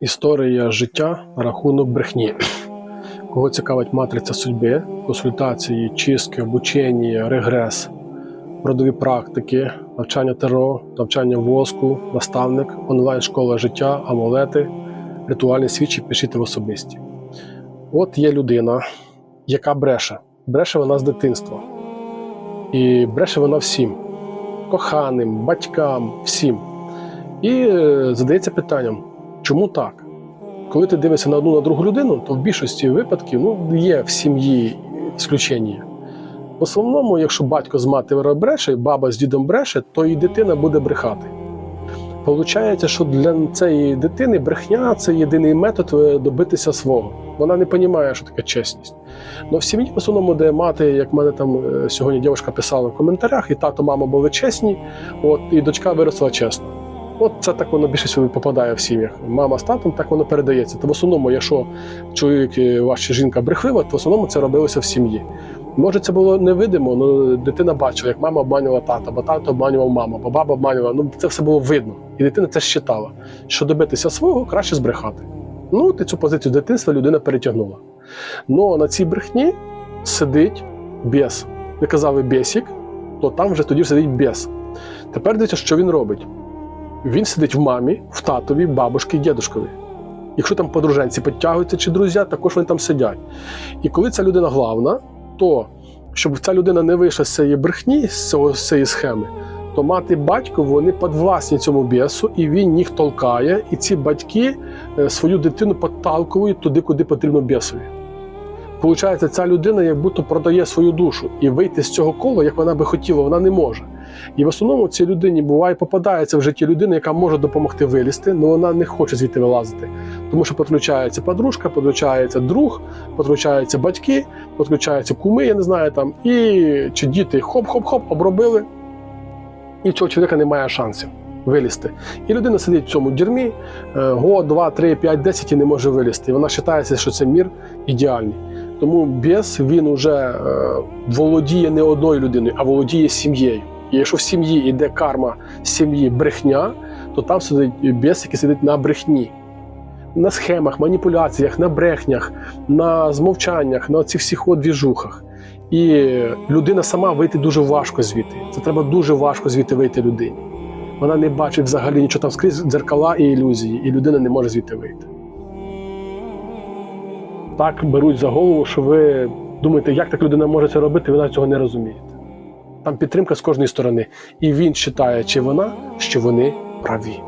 Історія життя рахунок брехні. Кого цікавить матриця судьби, консультації, чистки, обучення, регрес, родові практики, навчання ТРО, навчання воску, наставник, онлайн-школа життя, амулети, ритуальні свічі пишіть в особисті. От є людина, яка бреше. Бреше вона з дитинства. І бреше вона всім коханим, батькам, всім. І е, задається питанням, чому так? Коли ти дивишся на одну на другу людину, то в більшості випадків ну, є в сім'ї ісключення. В основному, якщо батько з матері бреше, баба з дідом бреше, то і дитина буде брехати. Получається, що для цієї дитини брехня це єдиний метод е, добитися свого. Вона не розуміє, що таке чесність. Ну в сім'ї, в основному, де мати, як мене там е, сьогодні дівчинка писала в коментарях, і тато, мама були чесні, от, і дочка виросла чесно. От це так воно більше попадає в сім'ях. Мама з татом, так воно передається. То в основному, якщо чоловік ваш чи жінка брехлива, то в основному це робилося в сім'ї. Може, це було невидимо, але дитина бачила, як мама обманювала тата, бо тато обманював маму, бо баба обманювала. Ну це все було видно. І дитина це щитала. Що добитися свого, краще збрехати. Ну, ти цю позицію дитинства людина перетягнула. Ну на цій брехні сидить бес. Ви казали бесік, то там вже тоді сидить бес. Тепер дивіться, що він робить. Він сидить в мамі, в татові, бабушки, дідушкові. Якщо там подруженці підтягуються чи друзі, також вони там сидять. І коли ця людина главна, то щоб ця людина не вийшла з цієї брехні, з, цієї схеми, то мати і батько вони підвласні цьому бісу, і він їх толкає, і ці батьки е, свою дитину підталкують туди, куди потрібно бісові. Получається, ця людина як будто продає свою душу, і вийти з цього кола, як вона би хотіла, вона не може. І в основному цій людині буває попадається в житті людина, яка може допомогти вилізти, але вона не хоче звідти вилазити. Тому що підключається подружка, підключається друг, підключаються батьки, підключаються куми, я не знаю там, і чи діти хоп-хоп-хоп обробили, і цього чоловіка немає шансів вилізти. І людина сидить в цьому дірмі е, год, два, три, п'ять, десять і не може вилізти. І вона вважається, що це мір ідеальний. Тому біс він уже е, володіє не одною людиною, а володіє сім'єю. І якщо в сім'ї йде карма сім'ї брехня, то там сидить біс, який сидить на брехні. На схемах, маніпуляціях, на брехнях, на змовчаннях, на цих всіх от двіжухах. І людина сама вийти дуже важко звідти. Це треба дуже важко звідти вийти людині. Вона не бачить взагалі нічого там скрізь дзеркала і ілюзії, і людина не може звідти вийти. Так беруть за голову, що ви думаєте, як так людина може це робити, ви навіть цього не розумієте. Там підтримка з кожної сторони. І він вважає, чи вона, що вони праві.